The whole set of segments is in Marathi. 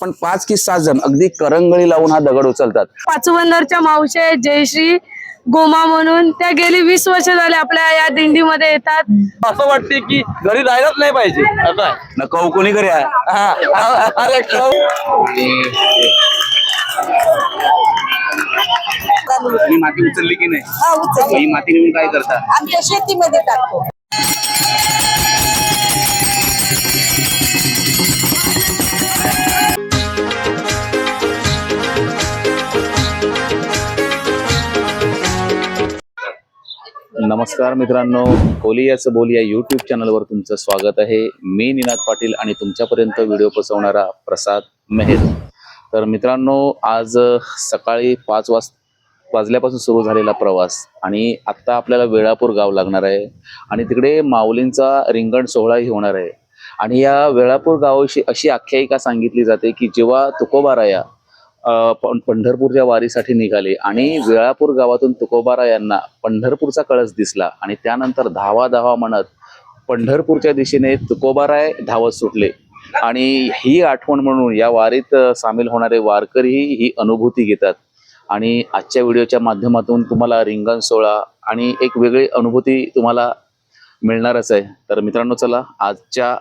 पण पाच की सात जण अगदी करंगळी लावून हा दगड उचलतात. पाचवंदरच्या मावशी आहेत, जयश्री गोमा म्हणून त्या गेली वीस वर्ष झाले आपल्या या दिंडीमध्ये येतात. असं वाटते की घरी राहायलाच नाही पाहिजे. असं आहे न कोणी घरी आहे? हा. अरे कौ- माती उचलली की नाही? उचलली. ही माती नेऊन काय करता? आमच्या शेतीमध्ये टाकतो. नमस्कार मित्रांनो कोलियाचं बोल या युट्यूब चॅनलवर तुमचं स्वागत आहे. मी निनाद पाटील आणि तुमच्यापर्यंत व्हिडिओ पोचवणारा प्रसाद मेहर. तर मित्रांनो आज सकाळी पाच वाज वाजल्यापासून सुरू झालेला प्रवास आणि आत्ता आपल्याला वेळापूर गाव लागणार आहे आणि तिकडे माऊलींचा रिंगण सोहळाही होणार आहे. आणि या वेळापूर गावाविषयी अशी आख्यायिका सांगितली जाते की जेव्हा तुकोबाराया पंढरपूरच्या वारीसाठी निघाले आणि वेळापूर गावातून तुकोबारा यांना पंढरपूरचा कळस दिसला आणि त्यानंतर धावा धावा म्हणत पंढरपूरच्या दिशेने तुकोबाराय धावत सुटले. आणि ही आठवण म्हणून या वारीत सामील होणारे वारकरीही ही अनुभूती घेतात. आणि आजच्या व्हिडिओच्या माध्यमातून तुम्हाला रिंगण सोहळा आणि एक वेगळी अनुभूती तुम्हाला मिळणारच आहे. तर मित्रांनो चला आजच्या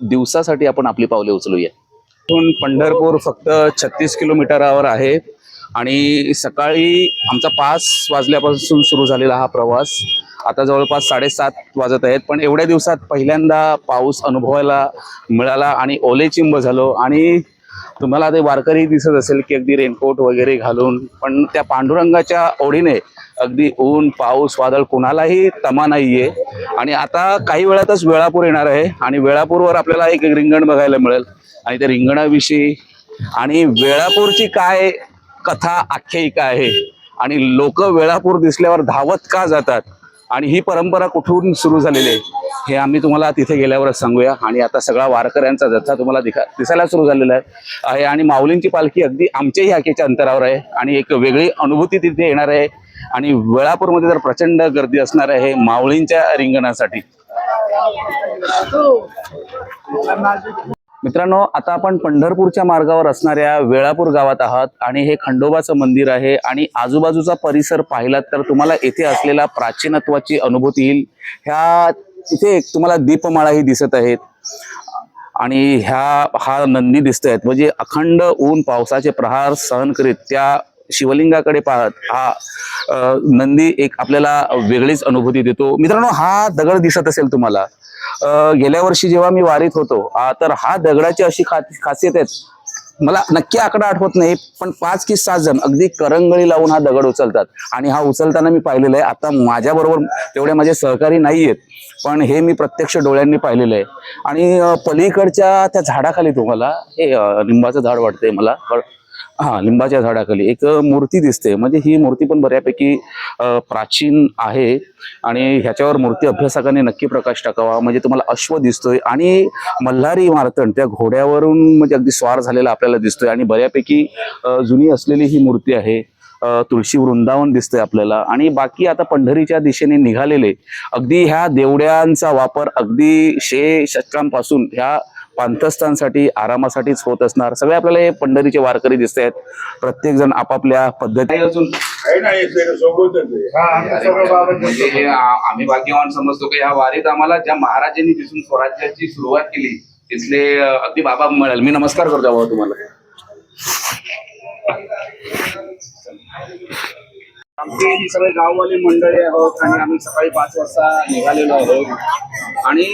दिवसासाठी आपण आपली पावले उचलूया इथून पंढरपूर फक्त छत्तीस किलोमीटरावर आहे. आणि सकाळी आमचा पाच वाजल्यापासून सुरू झालेला हा प्रवास. आता जवळपास साडेसात वाजत आहेत. पण एवढ्या दिवसात पहिल्यांदा पाऊस अनुभवायला मिळाला आणि ओले चिंब झालो. आणि तुम्हाला ते वारकरी दिसत असेल की अगदी रेनकोट वगैरे घालून पण त्या पांडुरंगाच्या ओढीने अगदी ऊन पाऊस वादळ कोणालाही तमा नाहीये. आणि आता काही वेळातच वेळापूर येणार आहे. आणि वेळापूरवर आपल्याला एक रिंगण बघायला मिळेल. आणि त्या रिंगणाविषयी. आणि वेळापूरची काय कथा आख्यायिका आहे. आणि लोक वेळापूर दिसल्यावर धावत का जातात? आणि ही परंपरा कुठून सुरू झालेली आहे? हे आम्ही तुम्हाला तिथे गेल्यावरच सांगूया. आणि आता सगळा वारकऱ्यांचा जत्था तुम्हाला दिखा दिसायला सुरू झालेला आहे. आहे आणि माऊलींची पालखी अगदी आमच्याही हाकेच्या अंतरावर आहे. आणि एक वेगळी अनुभूती तिथे येणार आहे. आणि वेळापूरमध्ये तर प्रचंड गर्दी असणार आहे माऊलींच्या रिंगणासाठी. मित्रांनो आता आपण पंढरपूरच्या मार्गावर असणाऱ्या वेळापूर गावात आहात आणि हे खंडोबाचं मंदिर आहे आणि आजूबाजूचा परिसर पाहिलात तर तुम्हाला येथे असलेला प्राचीनत्वाची अनुभूती येईल. ह्या इथे एक तुम्हाला दीपमाळाही दिसत आहेत. आणि ह्या हा नंदी दिसत आहेत म्हणजे अखंड ऊन पावसाचे प्रहार सहन करीत त्या शिवलिंगाकडे पाहत हा नंदी एक आपल्याला वेगळीच अनुभूती देतो. मित्रांनो हा दगड दिसत असेल तुम्हाला. गेल्या वर्षी जेव्हा मी वारीत होतो तर हा दगडाची अशी खा खासियत आहे मला नक्की आकडा आठवत नाही पण पाच की सात जण अगदी करंगळी लावून हा दगड उचलतात. आणि हा उचलताना मी पाहिलेला आहे आता माझ्याबरोबर तेवढे माझे सहकारी नाही आहेत पण हे मी प्रत्यक्ष डोळ्यांनी पाहिलेलं आहे. आणि पलीकडच्या त्या झाडाखाली तुम्हाला हे लिंबाचं झाड वाटतंय मला हा लिंबाच्या झाडाखाली एक मूर्ती दिसते. म्हणजे ही मूर्ती पण बऱ्यापैकी प्राचीन आहे आणि ह्याच्यावर मूर्ती अभ्यासकाने नक्की प्रकाश टाकावा. म्हणजे तुम्हाला अश्व दिसतोय आणि मल्हारी मारतण त्या घोड्यावरून म्हणजे अगदी स्वार झालेला आपल्याला दिसतोय आणि बऱ्यापैकी जुनी असलेली ही मूर्ती आहे. तुळशी वृंदावन दिसतंय आपल्याला आणि बाकी आता पंढरीच्या दिशेने निघालेले अगदी ह्या देवड्यांचा वापर अगदी शे शतकांपासून ह्या पांथस्थांसाठी आरामासाठीच होत असणार. सगळे आपल्याला हे पंढरीचे वारकरी दिसत आहेत प्रत्येक जण आपापल्या पद्धती अजून म्हणजे हे आम्ही भाग्यवान समजतो की ह्या वारीत आम्हाला ज्या महाराजांनी तिथून स्वराज्याची सुरुवात केली तिथले अगदी बाबा मिळाल. मी नमस्कार करतो बाबा तुम्हाला. आमची सगळे गाववाले मंडळी आहोत आणि आम्ही सकाळी पाच वाजता निघालेलो आहोत. आणि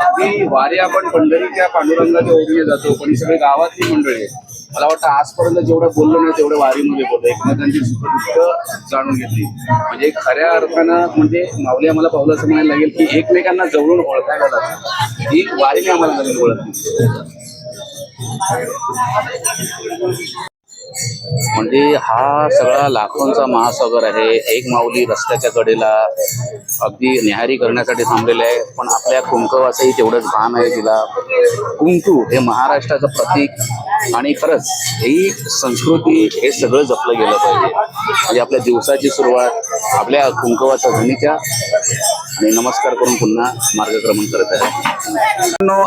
अगदी वारी आपण पंढरीच्या पांडुरंगाच्या ओढीने जातो पण सगळे गावातली मंडळी आहे मला वाटतं आजपर्यंत जेवढं बोललो ना तेवढं वारीमध्ये बोललो. एकमेकांची सुख जाणून घेतली. म्हणजे खऱ्या अर्थानं म्हणजे माऊली आम्हाला पावलं असं म्हणायला लागेल की एकमेकांना जवळून ओळखायला लागतं. ही वारीने आम्हाला नवीन ओळखली म्हणजे हा सगळा लाखोंचा महासागर आहे. एक माऊली रस्त्याच्या कडेला अगदी निहारी करण्यासाठी थांबलेले आहे. पण आपल्या कुंकवाचंही तेवढंच भान आहे तिला. कुंकू हे महाराष्ट्राचं प्रतीक आणि खरंच ही संस्कृती हे सगळं जपलं गेलं पाहिजे. म्हणजे आपल्या दिवसाची सुरुवात आपल्या कुंकवाच्या ध्वनीच्या आणि नमस्कार करून पुन्हा मार्गक्रमण करत आहे.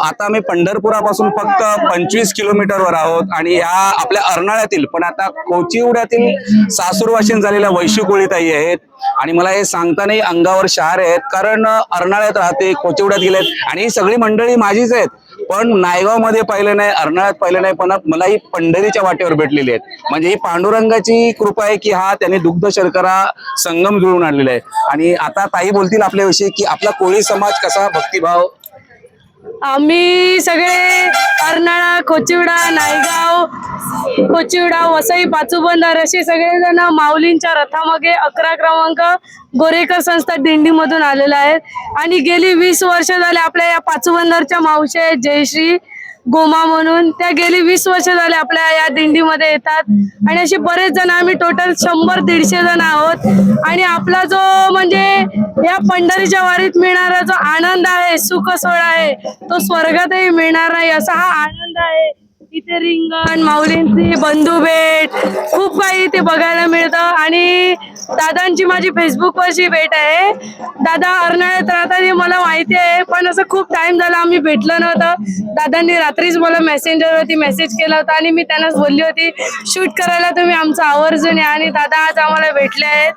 आता आम्ही पंढरपुरापासून फक्त पंचवीस किलोमीटरवर आहोत आणि ह्या आपल्या अर्नाळ्यातील पण आता कोचिवड्यातील सासूरवाशीन झालेल्या वैशुकोळीताई आहेत. आणि मला हे सांगतानाही अंगावर शहार आहेत. कारण अर्नाळ्यात राहते कोचिवड्यात गेलेत. आणि ही सगळी मंडळी माझीच आहेत. पण नायगावमध्ये पाहिलं नाही अर्नाळ्यात पाहिलं नाही पण मला ही पंढरीच्या वाटेवर भेटलेली आहेत. म्हणजे ही पांडुरंगाची कृपा आहे की हा त्यांनी दुग्ध शर्करा संगम जुळून आणलेला आहे. आणि आता ताई बोलतील आपल्याविषयी की आपला कोळी समाज कसा भक्तिभाव आम्ही सगळे अर्नाळा कोचिवडा नायगाव कोचिवडा वसई पाचूबंदर असे सगळेजण माऊलींच्या रथामागे अकरा क्रमांक गोरेकर संस्था दिंडीमधून आलेला आहे आणि गेली वीस वर्ष झाले आपल्या या पाचूबंदरच्या मावशी आहेत जयश्री. गोमा म्हणून. त्या गेली वीस वर्ष झाले आपल्या या दिंडीमध्ये येतात. आणि असे बरेच जण आम्ही टोटल शंभर दीडशे जण आहोत. आणि आपला जो म्हणजे या पंढरीच्या वारीत मिळणारा जो आनंद आहे सुख सोहळा आहे तो स्वर्गातही मिळणार नाही असा हा आनंद आहे. इथे रिंगण माऊलींची बंधू भेट खूप काही इथे बघायला मिळतं. आणि दादांची माझी फेसबुकवरची भेट आहे. दादा अर्नाळ्यात राहतात हे मला माहिती आहे पण असं खूप टाइम झाला आम्ही भेटलो नव्हतं. दादांनी रात्रीच मला मेसेंजरवरती मेसेज केला होता आणि मी त्यांनाच बोलली होती शूट करायला तुम्ही आमचं आवर्जून आहे आणि दादा आज आम्हाला भेटले आहेत.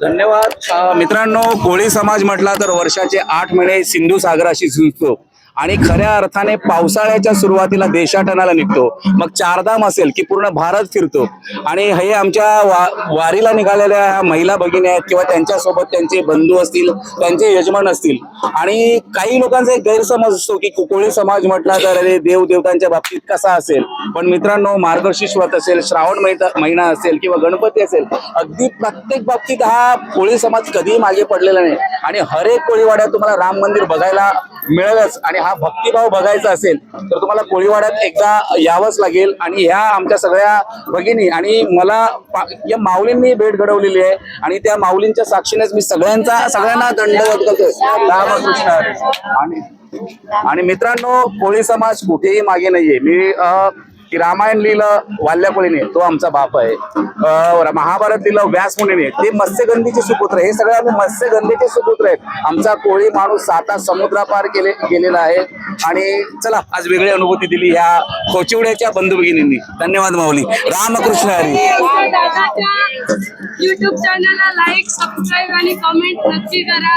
धन्यवाद. मित्रांनो कोळी समाज म्हटला तर वर्षाचे आठ महिने सिंधू सागराशी झुंजतो आणि खऱ्या अर्थाने पावसाळ्याच्या सुरुवातीला देशाटनाला निघतो. मग चारधाम असेल की पूर्ण भारत फिरतो. आणि हे आमच्या वा वारीला निघालेल्या महिला भगिनी आहेत किंवा त्यांच्यासोबत त्यांचे बंधू असतील त्यांचे यजमान असतील. आणि काही लोकांचा एक गैरसमज असतो की कोळी समाज म्हटला तर अरे देव देवतांच्या बाबतीत कसा असेल? पण मित्रांनो मार्गशीर्ष व्रत असेल श्रावण महिना महिना असेल किंवा गणपती असेल अगदी प्रत्येक बाबतीत हा कोळी समाज कधीही मागे पडलेला नाही. आणि हर एक कोळीवाड्यात तुम्हाला राम मंदिर बघायला मिळेलच आणि हा भक्तिभाव बघायचा असेल तर तुम्हाला कोळीवाड्यात एकदा यावंच लागेल. आणि ह्या आमच्या सगळ्या भगिनी आणि मला या माऊलींनी भेट घडवलेली आहे. आणि त्या माऊलींच्या साक्षीनेच मी सगळ्यांचा सगळ्यांना दंडवत करतोय रामकृष्ण आणि आणि मित्रांनो कोळी समाज कुठेही मागे नाहीये. मी अं की रामायण लिहिलं वाल्या कोळीने तो आमचा बाप आहे. महाभारत लिहिलं व्यास मुनीने. ते मत्स्यगंधीचे सुपुत्र हे सगळे आम्ही मत्स्यगंधीचे सुपुत्र आहेत. आमचा कोळी माणूस साता समुद्रापार केले गेलेला आहे. आणि चला आज वेगळी अनुभूती दिली ह्या कोचिवड्याच्या बंधू भगिनींनी. धन्यवाद माऊली. रामकृष्ण हरी. युट्यूब चॅनलला लाईक सबस्क्राईब आणि कमेंट नक्की करा.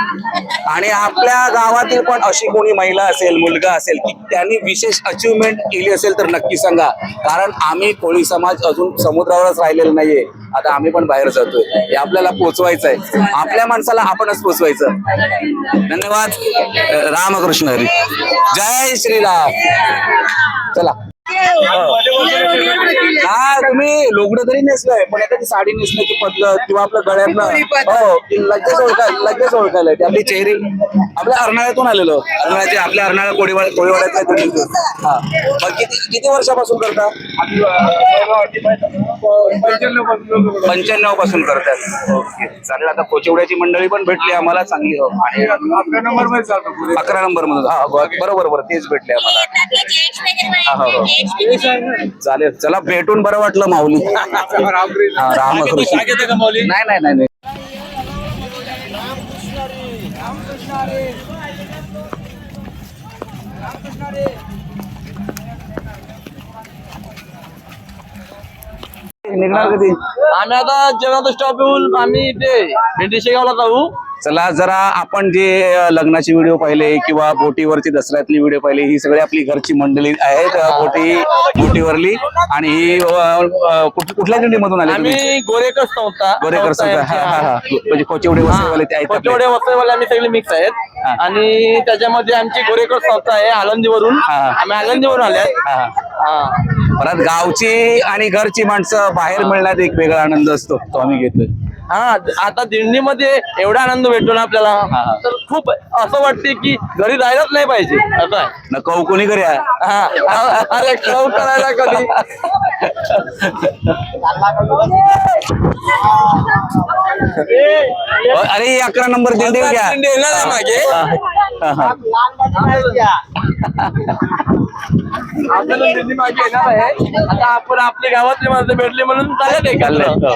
आणि आपल्या गावातील पण अशी कोणी महिला असेल मुलगा असेल की त्यांनी विशेष अचिव्हमेंट केली असेल तर नक्की सांगा. कारण आम्ही कोळी समाज अजून समुद्रावरच राहिलेला नाहीये. आता आम्ही पण बाहेर जातोय. हे आपल्याला पोचवायचं आहे आपल्या माणसाला आपणच पोचवायचं. धन्यवाद. रामकृष्ण हरी. जय श्रीराम. चला. हा तुम्ही लोगडं तरी नेसलंय पण आता ती साडी नेसण्याची पद्धत किंवा आपल्या गळ्यातलं. हो ती लगेच ओळखाय लगेच ओळखायला येते. आपली चेहरी आपल्या अर्नाळ्यातून आलेलो. अर्नाळ्याचे आपल्या अर्नाळा कोळीवाड कोळीवाड्यात तुम्ही. हा. मग किती किती वर्षापासून करता? पंच्याण्णवपासून करतात ओके. चालेल आता कोचिवड्याची मंडळी पण भेटली आम्हाला चांगली. हो. आणि अकरा नंबरमध्ये अकरा नंबर मधून हा बरोबर बरोबर तेच भेटले आम्हाला. हा, हो, हो. चालेल. चला भेटून बरं वाटलं माऊली. रामकृष्ण नाही नाही नाही नाही. निघणार कधी? आम्ही आता जेव्हा स्टॉप येऊन आम्ही इथे भेंडी शेगावला जाऊ. चला जरा आपण जे लग्नाचे व्हिडिओ पाहिले किंवा बोटीवरची दसऱ्यातली व्हिडिओ पाहिले ही सगळी आपली घरची मंडळी आहेत बोटी बोटीवरली आणि ही कुठल्या दिंडीमधून आले तुम्ही आम्ही गोरेकर संस्था गोरेकर संस्था हा हा हा. म्हणजे कोचेवडे वसईवाले ते आहेत आपले. कोचवडे वसईवाले आम्ही सगळे मिक्स आहेत. आणि त्याच्यामध्ये आमची गोरेकर संस्था आहे आळंदीवरून हा. आम्ही आळंदीवरून आले आहेत. हा, हा. हा परत गावची आणि घरची माणसं बाहेर मिळण्यात एक वेगळा आनंद असतो तो आम्ही घेतोय हा आता दिंडीमध्ये एवढा आनंद भेटतो ना आपल्याला. तर खूप असं वाटते की घरी जायलाच नाही पाहिजे. असं आहे. न कौ कोणी घरी आहे? हा अरे क्लव करायला कधी? अरे ही अकरा नंबर दिंडी घ्या. दिंडी येणार आहे मागे. हा, हा. आपल्याला दिंडी मागे येणार आहे. आता आपण आपल्या गावातली माणसं भेटली म्हणून चालेल चाललंय, हो.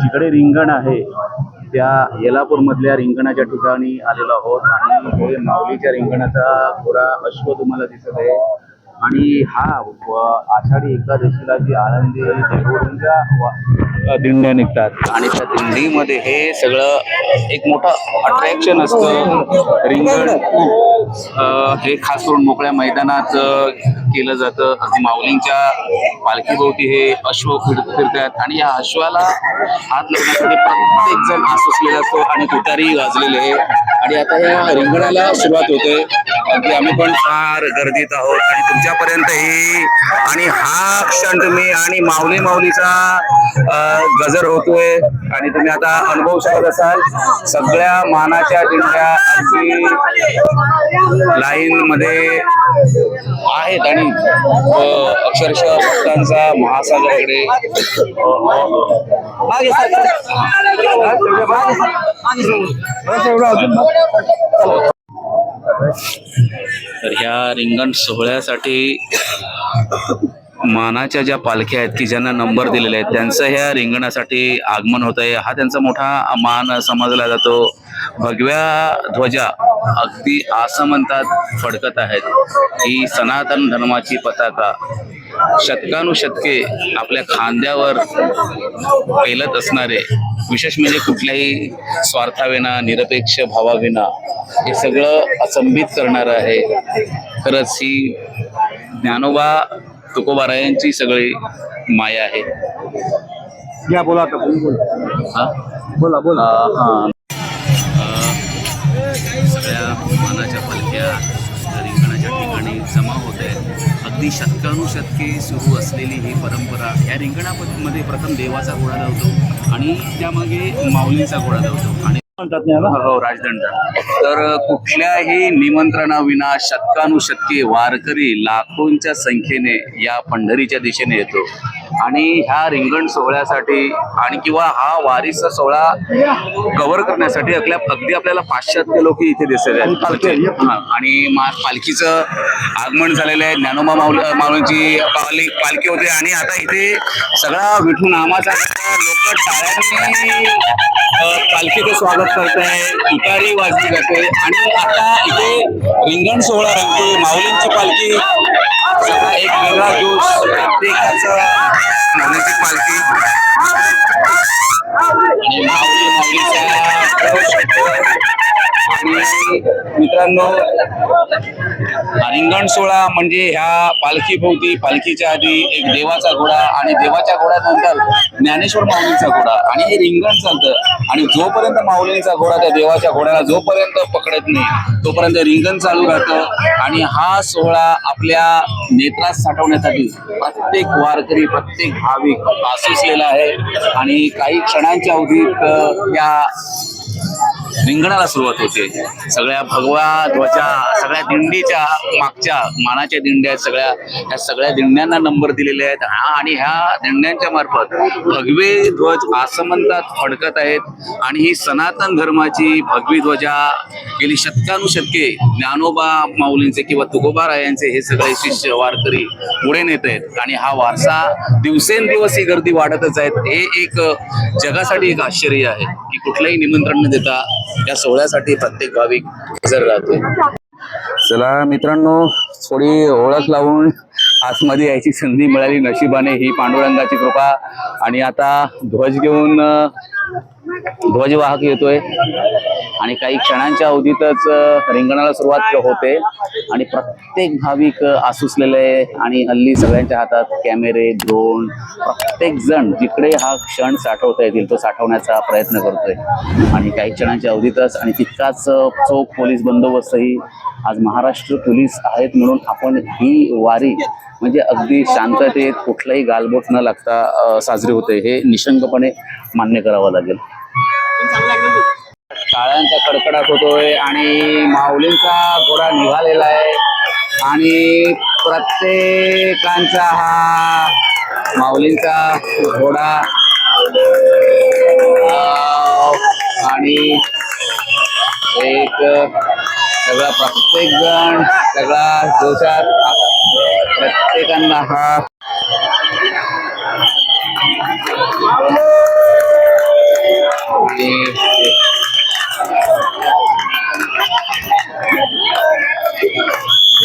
जिकडे रिंगण आहे त्या येलापूर मधल्या रिंगणाच्या ठिकाणी आलेलो आहोत. आणि हे माऊलीच्या रिंगणाचा थोडा अश्व तुम्हाला दिसत आहे. आणि हा आषाढी एकादशीला जी आनंदी देहूरच्या दिंड्या निघतात. आणि त्या दिंडीमध्ये हे सगळं एक मोठं अट्रॅक्शन असतं. रिंगण हे खास करून मोकळ्या मैदानात केलं जातं. माऊलींच्या पालखीभोवती हे अश्व फिर फिरतात. आणि या अश्वाला हात लावण्यासाठी प्रत्येक जण आसुसलेला असतो आणि तुतारी वाजलेले आहे. आणि आता या रिंगणाला सुरुवात होते. अगदी आम्ही पण फार गर्दीत आहोत. आणि तुमच्यापर्यंत ही आणि हा क्षण तुम्ही आणि माऊली माऊलीचा गजर होतोय आणि तुम्ही आता अनुभव शकत असाल सगळ्या मानाच्या दिंड्या लाईन मध्ये आहेत आणि अक्षरशः भक्तांचा महासागराकडे तर ह्या रिंगण सोहळ्यासाठी मानाच्या ज्या पालख्या आहेत की ज्यांना नंबर दिलेले आहेत त्यांचं ह्या रिंगणासाठी आगमन होत आहे. हा त्यांचा मोठा मान समजला जातो. भगव्या ध्वजा अगदी आसमंतात फडकत आहेत ही सनातन धर्माची पताका शतकानुशतके आपल्या खांद्यावर पेलत असणारे विशेष म्हणजे कुठल्याही स्वार्थाविना निरपेक्ष भावाविना हे सगळं असंबित करणारं आहे. खरंच ही ज्ञानोबा तुकोबारायांची सगळी माया आहे. या बोला आता बोला. हा? बोला बोला. हा. सगळ्या मानाच्या पालख्या रिंगणाच्या ठिकाणी जमा होत आहेत. अगदी शतकानुशतके सुरू असलेली ही परंपरा या रिंगणामध्ये प्रथम देवाचा घोडा धावतो आणि त्यामागे माऊलींचा घोडा धावतो आणि हो, हो राजदंड. तर कुठल्याही निमंत्रणाविना शतकानुशतके वारकरी लाखोंच्या संख्येने या पंढरीच्या दिशेने येतो. आणि ह्या रिंगण सोहळ्यासाठी आणि किंवा हा वारीचा सोहळा कव्हर करण्यासाठी आपल्या अगदी आपल्याला पाश्चात्य लोक इथे दिसत आहेत. आणि पालखीचं आगमन झालेलं आहे. ज्ञानोबा माऊल माऊलींची पाली पालखी होते. आणि आता इथे सगळा विठू नामाचा लोक टाळ्यांनी पालखीचं स्वागत करत आहे तुतारी वाजली जाते. आणि आता इथे रिंगण सोहळा रंगतोय माऊलींची पालखी. एक वेगळा जोश. प्रत्येकाचा मित्रांनो रिंगण सोहळा म्हणजे ह्या पालखी भोवती पालखीच्या आधी एक देवाचा घोडा आणि देवाच्या घोड्यानंतर ज्ञानेश्वर माऊलींचा घोडा आणि हे रिंगण चालतं आणि जोपर्यंत माऊलींचा घोडा त्या देवाच्या घोड्याला जोपर्यंत पकडत नाही तोपर्यंत रिंगण चालू राहतं. आणि हा सोहळा आपल्या नेत्रात साठवण्यासाठी प्रत्येक वारकरी प्रत्येक भाविक आसुसलेला आहे. आणि काही क्षणांच्या अवधीत या रिंगणाला सुरुवात होते. सगळ्या भगवा ध्वजा सगळ्या दिंडीच्या मागच्या मानाच्या दिंड्या आहेत सगळ्या. ह्या सगळ्या दिंड्यांना नंबर दिलेले आहेत. हा आणि ह्या दिंड्यांच्या मार्फत भगवे ध्वज आसमंतात फडकत आहेत. आणि ही सनातन धर्माची भगवी ध्वजा गेली शतकानुशतके ज्ञानोबा माऊलींचे किंवा तुकोबारायांचे हे सगळे शिष्य वारकरी पुढे नेत आहेत. आणि हा वारसा दिवसेंदिवस ही गर्दी वाढतच आहेत हे एक जगासाठी एक आश्चर्य आहे की कुठलंही निमंत्रण न देता या सोहळ्यासाठी प्रत्येक भाविक हजर राहतोय चला मित्रांनो थोडी ओळख लावून आतमध्ये यायची संधी मिळाली नशिबाने ही पांडुरंगाची कृपा. आणि आता ध्वज घेऊन ध्वज ध्वजवाहक येतोय. आणि काही क्षणांच्या अवधीतच रिंगणाला सुरुवात होते. आणि प्रत्येक भाविक आसुसलेले आणि हल्ली सगळ्यांच्या हातात कॅमेरे ड्रोन प्रत्येक जण जिकडे हा क्षण साठवता येतील तो साठवण्याचा प्रयत्न करतोय. आणि काही क्षणांच्या अवधीतच आणि तितकाच चोख पोलीस बंदोबस्तही आज महाराष्ट्र पोलीस आहेत म्हणून आपण ही वारी म्हणजे अगदी शांततेत कुठलाही गालबोट न लागता साजरी होते हे निशंकपणे मान्य करावं लागेल. कडकडाट होतोय आणि माऊलींचा घोडा निघालेला आहे. आणि प्रत्येकांचा हा माऊलींचा घोडा आणि एक सगळा प्रत्येक जण सगळा जोशात प्रत्येकांना हा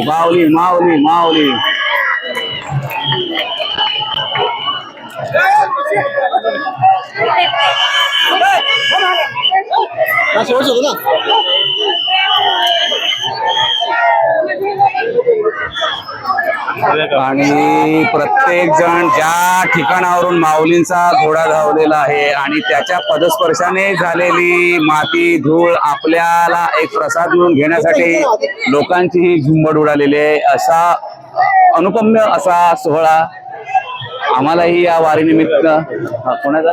माऊली माऊली माऊली आणि प्रत्येक जण ज्या ठिकाणावरून माऊलींचा घोडा धावलेला आहे आणि त्याच्या पदस्पर्शाने झालेली माती धूळ आपल्याला एक प्रसाद म्हणून घेण्यासाठी लोकांची ही झुंबड उडालेली आहे. असा अनुपम्य असा सोहळा आम्हालाही या वारीनिमित्त कोणाचा?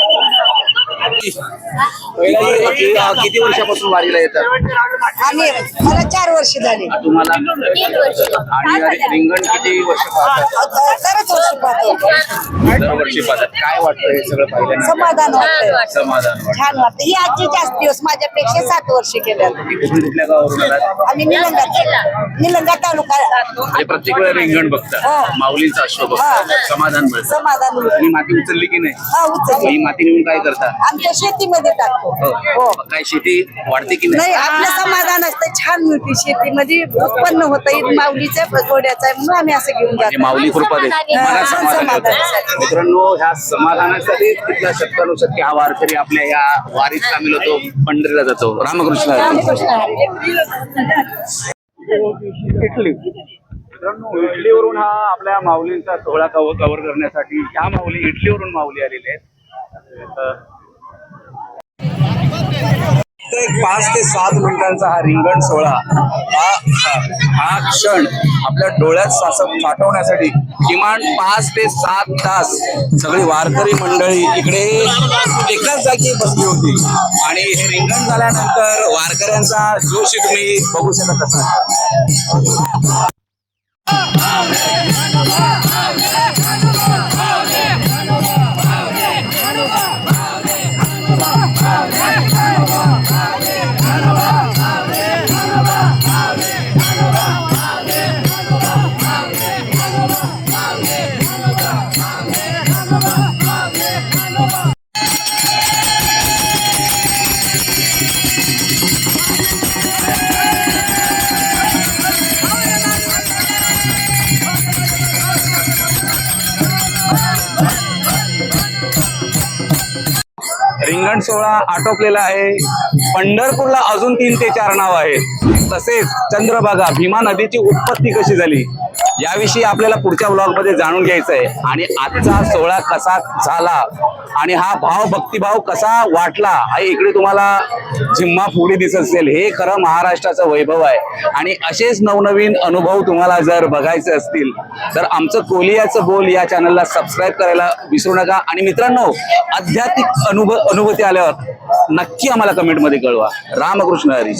किती किती वर्षापासून वारीला येतात? आम्ही मला चार वर्ष झाली. तुम्हाला आणि रिंगण किती वर्ष पाहतात? तरच वर्ष पाहतो. दरवर्षी पाहतात. काय वाटतं हे सगळं पाहिल्यानंतर? समाधान वाटतं समाधान वाटतं छान वाटतं ही आजची जास्त दिवस माझ्यापेक्षा सात वर्ष केल्या कुठून कुठल्या गावावरून आलात? आम्ही निलंगा निलंगा तालुका. म्हणजे प्रत्येक वेळेला रिंगण बघता. हो. माऊलींचा अश्व हा. बघता समाधान मिळतं. समाधान. तुम्ही माती उचलली की नाही? हा उचलली. ही माती नेऊन काय करता? आमच्या शेतीमध्ये टाकतो. हो. हो. मग काय शेती वाढते की नाही? नाही आपलं समाधान असतं छान मिळते शेतीमध्ये उत्पन्न होतं माऊलीच्या गोड्याचं आहे म्हणून आम्ही असं घेऊन म्हणजे जातो. माऊली कृपा देते हा, मला समाधान समाधानासाठी. होतं. मित्रांनो ह्या समाधानासाठी तिथला शतकानुशतकी हा वारकरी आपल्या या वारीत सामील होतो पंढरीला जातो. रामकृष्ण हरी. इटली. मित्रांनो इटलीवरून हा आपल्या माऊलींचा सोहळा कव्हर कव्हर करण्यासाठी ह्या माऊली इटलीवरून माऊली आलेले आहेत. अं, तर एक पाच ते सात मिनिटांचा हा रिंगण सोहळा हा हा- हा क्षण आपल्या डोळ्यात सासप साठवण्यासाठी किमान पाच ते सात तास सगळी वारकरी मंडळी इकडे एकाच जागी बसली होती. आणि हे रिंगण झाल्यानंतर वारकऱ्यांचा जोश तुम्ही बघू शकत असाल सोहळा आटोपलेला आहे. पंढरपूरला अजून तीन ते चार नाव आहेत. तसेच चंद्रभागा भीमा नदीची उत्पत्ती कशी झाली? याविषयी आपल्याला पुढच्या ब्लॉगमध्ये जाणून घ्यायचं आहे आणि आजचा सोहळा कसा झाला? आणि हा भाव भक्तिभाव कसा वाटला हा इकडे तुम्हाला झिम्मा फुगडी दिसत असेल. हे खरं महाराष्ट्राचं वैभव आहे. आणि असेच नवनवीन अनुभव तुम्हाला जर बघायचे असतील तर आमचं कोलियाचं बोल या चॅनलला सबस्क्राईब करायला विसरू नका. आणि मित्रांनो आध्यात्मिक अनुभव अनुभूती आल्यावर नक्की आम्हाला कमेंटमध्ये कळवा. रामकृष्ण हरी.